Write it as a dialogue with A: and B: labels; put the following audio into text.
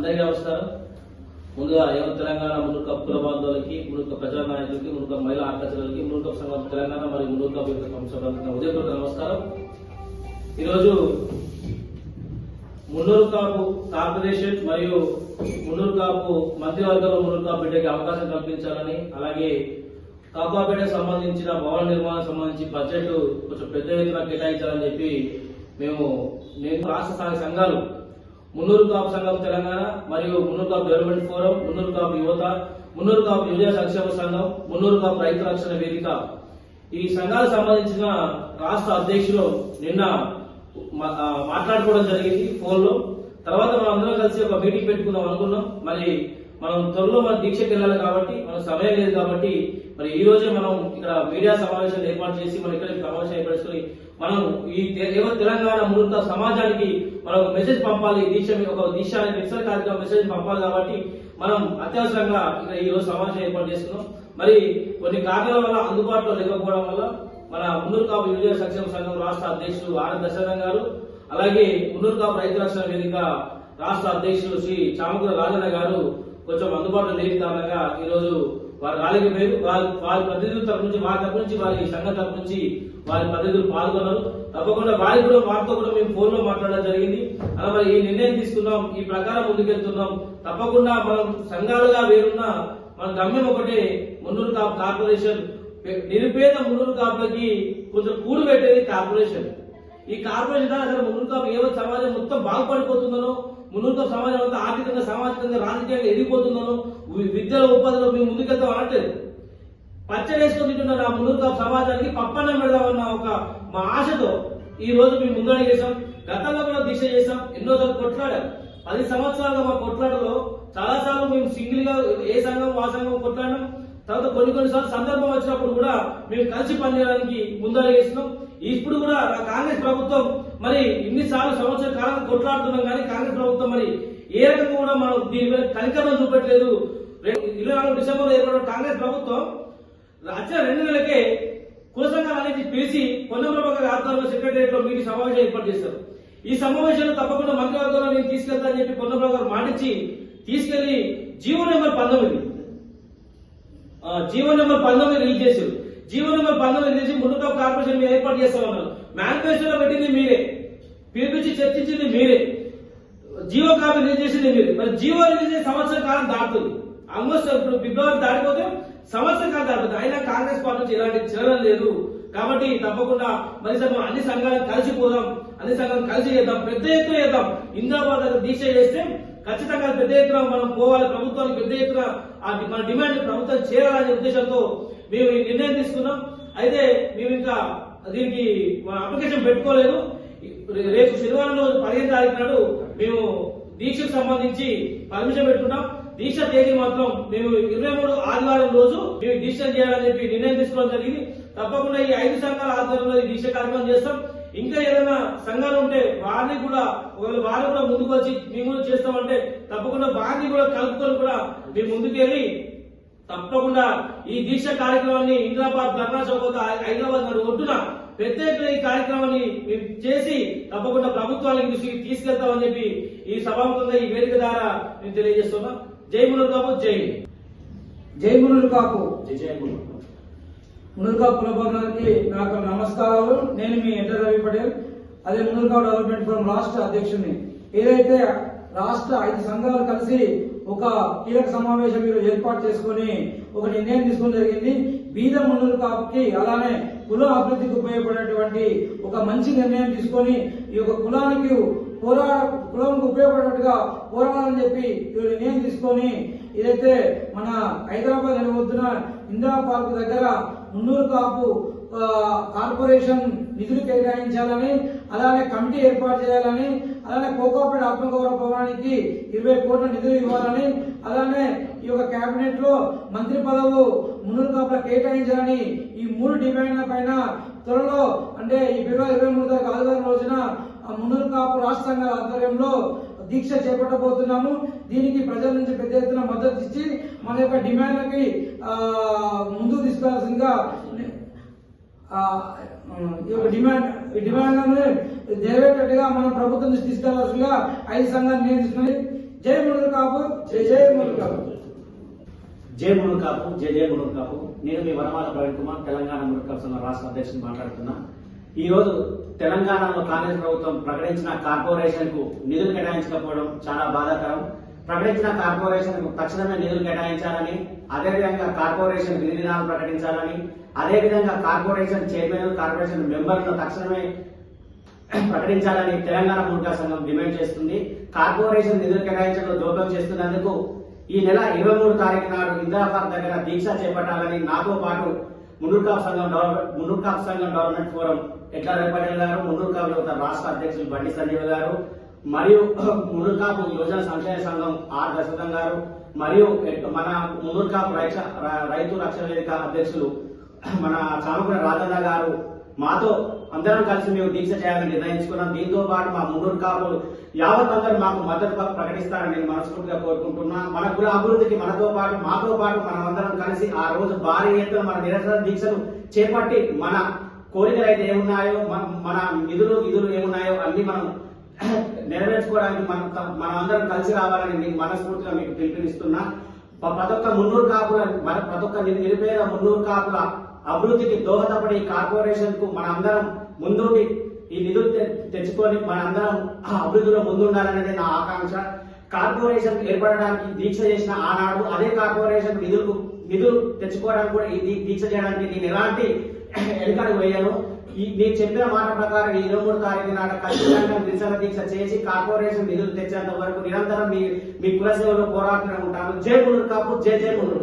A: అందరికీ నమస్కారం. ముందుగా ఏమో తెలంగాణ మునుక కుల బాంధవులకి మునుక ప్రజా నాయకులకి మునుక మహిళా ఆకర్షణలకి మునుక సంఘం తెలంగాణ మరియు మునుక సంస్థ ఉదయపూర్వక నమస్కారం. ఈరోజు మున్నూరు కాపు కార్పొరేషన్ మరియు మున్నూరు కాపు మంత్రివర్గంలో మున్నూరు కాపు బిడ్డకి అవకాశం కల్పించాలని అలాగే కాపాపేటకు సంబంధించిన భవన నిర్మాణం సంబంధించి బడ్జెట్ కొంచెం పెద్ద ఎత్తున కేటాయించాలని చెప్పి మేము నేను రాష్ట్ర స్థాయి సంఘాలు మున్నూరు కాపు సంఘం తెలంగాణ మరియు మున్నూరు కాపు డెవలప్మెంట్ ఫోరం మున్నూరు కాపు యువత మున్నూరు కాపు యువజన సంక్షేమ సంఘం మున్నూరు కాపు రైతు రక్షణ వేదిక. ఈ సంఘాలకు సంబంధించిన రాష్ట్ర అధ్యక్షులు నిన్న మాట్లాడుకోవడం జరిగింది ఫోన్లో తర్వాత మనం అందరం కలిసి ఒక మీటింగ్ పెట్టుకుందాం అనుకున్నాం. మరి మనం త్వరలో మన దీక్షకి వెళ్ళాలి కాబట్టి మనకు సమయం లేదు కాబట్టి మరి ఈ రోజే మనం ఇక్కడ మీడియా సమావేశాలు ఏర్పాటు చేసి మనం ఇక్కడ సమావేశం ఏర్పరచుకొని మనం ఈ తెలంగాణ ముహూర్త సమాజానికి మనం ఒక మెసేజ్ పంపాలి దీక్ష ఒక దీక్ష అనే నిరసన కార్యక్రమం మెసేజ్ పంపాలి కాబట్టి మనం అత్యవసరంగా ఇక్కడ ఈ రోజు సమావేశం ఏర్పాటు చేస్తున్నాం మరి కొన్ని కారణాల వల్ల అందుబాటులో లేకపోవడం వల్ల మన మున్నూరు కాపు యువజన సంక్షేమ సంఘం రాష్ట్ర అధ్యక్షుడు ఆనంద్ దశానంద్ గారు అలాగే మున్నూరు కాపు రైతు రక్షణ వేదిక రాష్ట్ర అధ్యక్షుడు శ్రీ చామకుల రాజన్న గారు అందుబాటులో లేని కారణంగా ఈ రోజు వారు రాలేకపోయారు వారి వారి ప్రతినిధుల తరపు నుంచి వారి తరపు నుంచి వారి సంఘం తరపు నుంచి వారి ప్రతినిధులు పాల్గొన్నారు. తప్పకుండా వారి కూడా వారితో కూడా మేము ఫోన్లో మాట్లాడడం జరిగింది. అలా మరి ఈ నిర్ణయం తీసుకున్నాం ఈ ప్రకారం ముందుకెళ్తున్నాం. తప్పకుండా మనం సంఘాలుగా వేరున్న మన గమ్యం ఒకటే మున్నూరు కాపు కార్పొరేషన్. నిరుపేద మున్నూరు కాపులకి కొంచెం కూడు పెట్టేది కార్పొరేషన్. ఈ కార్పొరేషన్ ద్వారా అసలు మున్నూరు కాపు ఏవో సమాజం మొత్తం బాగుపడిపోతుందనో మున్నూరు సమాజం అంతా ఆర్థికంగా సామాజికంగా రాజకీయంగా ఎదిగిపోతున్నాను విద్యలో ఉపాధిలో మేము ముందుకెళ్తాం అనట్లేదు పచ్చడి వేసుకొని తింటున్న ఆ మున్నూరు సమాజానికి పప్పన్నం పెడదామన్న ఒక మా ఆశతో ఈ రోజు మేము ముందడి చేసాం గతంలో కూడా దీక్ష చేసాం ఎన్నో సార్లు కొట్లాడాం. పది సంవత్సరాలుగా మా కొట్లాటలో చాలాసార్లు మేము సింగిల్గా ఏ సంఘం ఆ సంఘం కొట్లాడినాం. తర్వాత కొన్ని కొన్నిసార్లు సందర్భం వచ్చినప్పుడు కూడా మేము కలిసి పనిచేయడానికి ముందరగేస్తున్నాం ఇప్పుడు కూడా నా కాంగ్రెస్ ప్రభుత్వం మరి ఇన్నిసార్లు సంవత్సరాల కాలం కొట్లాడుతున్నాం కానీ కాంగ్రెస్ ప్రభుత్వం మరి ఏ రకంగా కూడా మనం దీని మీద కనికరం చూపెట్టలేదు ఇరవై నాలుగు డిసెంబర్ ఏర్పడిన కాంగ్రెస్ ప్రభుత్వం వచ్చే రెండు నెలలకే కుల అనేది పిలిచి పొన్నమ్రబాబు ఆధ్వర్యంలో సెక్రటరియట్లో మీటింగ్ సమావేశం ఏర్పాటు చేశారు. ఈ సమావేశంలో తప్పకుండా మంత్రివర్గంలో నేను తీసుకెళ్తానని చెప్పి పొన్నమ్రబాబు గారు మాటించి తీసుకెళ్ళి జీవో నెంబర్ పంతొమ్మిది జీవో నెంబర్ పంతొమ్మిది రిలీజ్ చేశారు జీవో నెంబర్ పంతొమ్మిది రిలీజ్ ముందుతో కార్పొరేషన్ మీరు ఏర్పాటు చేస్తామన్నారు మేనిఫెస్టోలో పెట్టింది మీరే. పిలిపించి చర్చించింది మీరే. జీవో కాపీ రిలీజ్ చేసింది మీరు. మరి జీవో రిలీజ్ చేసి సంవత్సరం కాలం దాటుతుంది. ఆల్మోస్ట్ ఇప్పుడు ఫిబ్రవరి దాటిపోతే సంవత్సరం కాలం దాటుతుంది. అయినా కాంగ్రెస్ పార్టీ నుంచి ఎలాంటి చర్యలు లేదు. కాబట్టి తప్పకుండా మరి అన్ని సంఘాలు కలిసిపోదాం అన్ని సంఘం కలిసి చేద్దాం పెద్ద ఎత్తున చేద్దాం. ఇందాబాద్ దీక్ష చేస్తే ఖచ్చితంగా పెద్ద ఎత్తున మనం పోవాలి ప్రభుత్వానికి పెద్ద ఎత్తున మన డిమాండ్ ప్రభుత్వం చేరాలనే ఉద్దేశంతో మేము ఈ నిర్ణయం తీసుకున్నాం. అయితే మేము ఇంకా దీనికి మన అప్లికేషన్ పెట్టుకోలేదు. రేపు శనివారం రోజు పదిహేను తారీఖు నాడు మేము దీక్షకు సంబంధించి పర్మిషన్ పెట్టుకున్నాం. దీక్ష తేదీ మాత్రం మేము ఇరవై మూడు ఆదివారం రోజు మేము దీక్ష చేయాలని చెప్పి నిర్ణయం తీసుకోవడం జరిగింది. తప్పకుండా ఈ ఐదు సంఘాల ఆధ్వర్యంలో దీక్ష కార్యక్రమం చేస్తాం. ఇంకా ఏదైనా సంఘాలు ఉంటే వారిని కూడా ఒకవేళ వారు కూడా ముందుకు వచ్చి మేము కూడా చేస్తామంటే తప్పకుండా వారిని కూడా కలుపుకొని కూడా మేము ముందుకెళ్ళి తప్పకుండా ఈ దీక్ష కార్యక్రమాన్ని ఇంద్రాబాద్ ధర్నా చౌక హైదరాబాద్ నాడు ఒడ్డున పెద్ద ఎత్తున ఈ కార్యక్రమాన్ని మేము చేసి తప్పకుండా ప్రభుత్వానికి దృష్టికి తీసుకెళ్తామని చెప్పి ఈ సభాముఖంగా ఈ వేదిక ద్వారా నేను తెలియజేస్తున్నా. జై మునుర్ బాబు జై
B: జై మునులు కాపు
A: జై జై మునుర్
B: మునులుకా నాకు నమస్కారాలు నేను మీ ఎడ్ల రవి పటేల్. అదే మునులుకా డెవలప్మెంట్ ఫోరం రాష్ట్ర అధ్యక్షుడిని. ఏదైతే రాష్ట్ర ఐదు సంఘాలు కలిసి ఒక కీలక సమావేశం మీరు ఏర్పాటు చేసుకొని ఒక నిర్ణయం తీసుకోవడం జరిగింది. బీద మునులు కాపుకి అలానే కుల అభివృద్ధికి ఉపయోగపడేటువంటి ఒక మంచి నిర్ణయం తీసుకొని ఈ యొక్క కులానికి పోరా కులంకు ఉపయోగపడేట్టుగా పోరాడాలని చెప్పి ఈ నిర్ణయం తీసుకొని ఏదైతే మన హైదరాబాద్ నడివద్దున ఇందిరా పార్క్ దగ్గర మున్నూరు కాపు కార్పొరేషన్ నిధులు కేటాయించాలని అలానే కమిటీ ఏర్పాటు చేయాలని అలానే కోకాపేట ఆత్మగౌరవ భవనానికి ఇరవై కోట్ల నిధులు ఇవ్వాలని అలానే ఈ యొక్క కేబినెట్లో మంత్రి పదవు మున్నూరు కాపుల కేటాయించాలని ఈ మూడు డిమాండ్ల పైన త్వరలో అంటే ఈ ఫిబ్రవరి ఇరవై మూడు తారీఖు ఆదివారం రోజున మున్నూరు కాపు రాష్ట్ర సంఘాల ఆధ్వర్యంలో దీక్ష చేపట్టబోతున్నాము. దీనికి ప్రజల నుంచి పెద్ద ఎత్తున మద్దతు ఇచ్చి మన యొక్క డిమాండ్లకి ముందు ముందుకు తీసుకెళ్ళాల్సిందిగా ఈ యొక్క డిమాండ్ ఈ డిమాండ్లను నెరవేరేటట్టుగా మనం ప్రభుత్వం దృష్టికి తీసుకెళ్ళాల్సిందిగా ఐదు సంఘాలు నిర్ణయించుకుని జై మునులు జై జై మునుర్ కాపు
C: జై మునుర్ కాపు జై జై కాపు నేను మీ వనమాల ప్రవీణ్ కుమార్ తెలంగాణ మునుర్ కాపు సంఘం రాష్ట్ర అధ్యక్షుడు మాట్లాడుతున్నా. ఈ రోజు తెలంగాణలో కాంగ్రెస్ ప్రభుత్వం ప్రకటించిన కార్పొరేషన్కు నిధులు కేటాయించకపోవడం చాలా బాధాకరం. ప్రకటించిన కార్పొరేషన్కు తక్షణమే నిధులు కేటాయించాలని అదేవిధంగా కార్పొరేషన్ విధి విధానాలు ప్రకటించాలని అదేవిధంగా కార్పొరేషన్ చైర్మన్ కార్పొరేషన్ మెంబర్లను తక్షణమే ప్రకటించాలని తెలంగాణ మున్కా సంఘం డిమాండ్ చేస్తుంది. కార్పొరేషన్ నిధులు కేటాయించడంలో దోపం చేస్తున్నందుకు ఈ నెల ఇరవై మూడు తారీఖు నాడు ఇందిరాబాద్ దగ్గర దీక్ష చేపట్టాలని నాతో పాటు మున్నూర్కాప్ సంఘం డెవలప్ సంఘం డెవలప్మెంట్ ఫోరం ఎట్లా రేపటి గారు? మున్నూర్కాప్ యువత రాష్ట్ర అధ్యక్షులు బండి సంజీవ్ గారు మరియు మున్నూర్కాపు యువజన సంక్షేమ సంఘం ఆర్ దశరథం గారు మరియు మన మున్నూర్కాపు రైత రైతు రక్షణ వేదిక అధ్యక్షులు మన చామకుల రాజన్న గారు మాతో అందరం కలిసి మేము దీక్ష చేయాలని నిర్ణయించుకున్నాం. దీంతో పాటు మా మున్నూరు కాపులు యావత్ అందరూ మాకు మద్దతు ప్రకటిస్తారని నేను మనస్ఫూర్తిగా కోరుకుంటున్నా. మన కుల అభివృద్ధికి మనతో పాటు మాతో పాటు మనం అందరం కలిసి ఆ రోజు భారీ ఎత్తున మన నిరసన దీక్షను చేపట్టి మన కోరికలు అయితే ఏమున్నాయో మన మన నిధులు విధులు ఏమున్నాయో అన్ని మనం నెరవేర్చుకోవడానికి మనం మనం అందరం కలిసి రావాలని నేను మనస్ఫూర్తిగా మీకు పిలుపునిస్తున్నా. ప్రతి ఒక్క మున్నూరు కాపుల మన ప్రతి ఒక్క నిరుపేద మున్నూరు కాపుల అభివృద్ధికి దోహదపడే ఈ కార్పొరేషన్కు మన అందరం ముందుండి ఈ నిధులు తె- తెచ్చుకొని మనందరం ఆ అభివృద్ధిలో ముందుండాలనేది నా ఆకాంక్ష. కార్పొరేషన్ ఏర్పడడానికి దీక్ష చేసిన ఆనాడు అదే కార్పొరేషన్ నిధులకు నిధులు తెచ్చుకోవడానికి కూడా ఇది దీక్ష చేయడానికి నేను ఎలాంటి వెనుకడు వేయను. ఈ నేను చెప్పిన మాట ప్రకారం ఈ ఇరవై మూడు తారీఖు నాడు ఖచ్చితంగా నిరసన దీక్ష చేసి కార్పొరేషన్ నిధులు తెచ్చేంత వరకు నిరంతరం మీ మీ కులసేవలో పోరాటం ఉంటాను. జై మునుర్ కాపు జై జై మునుర్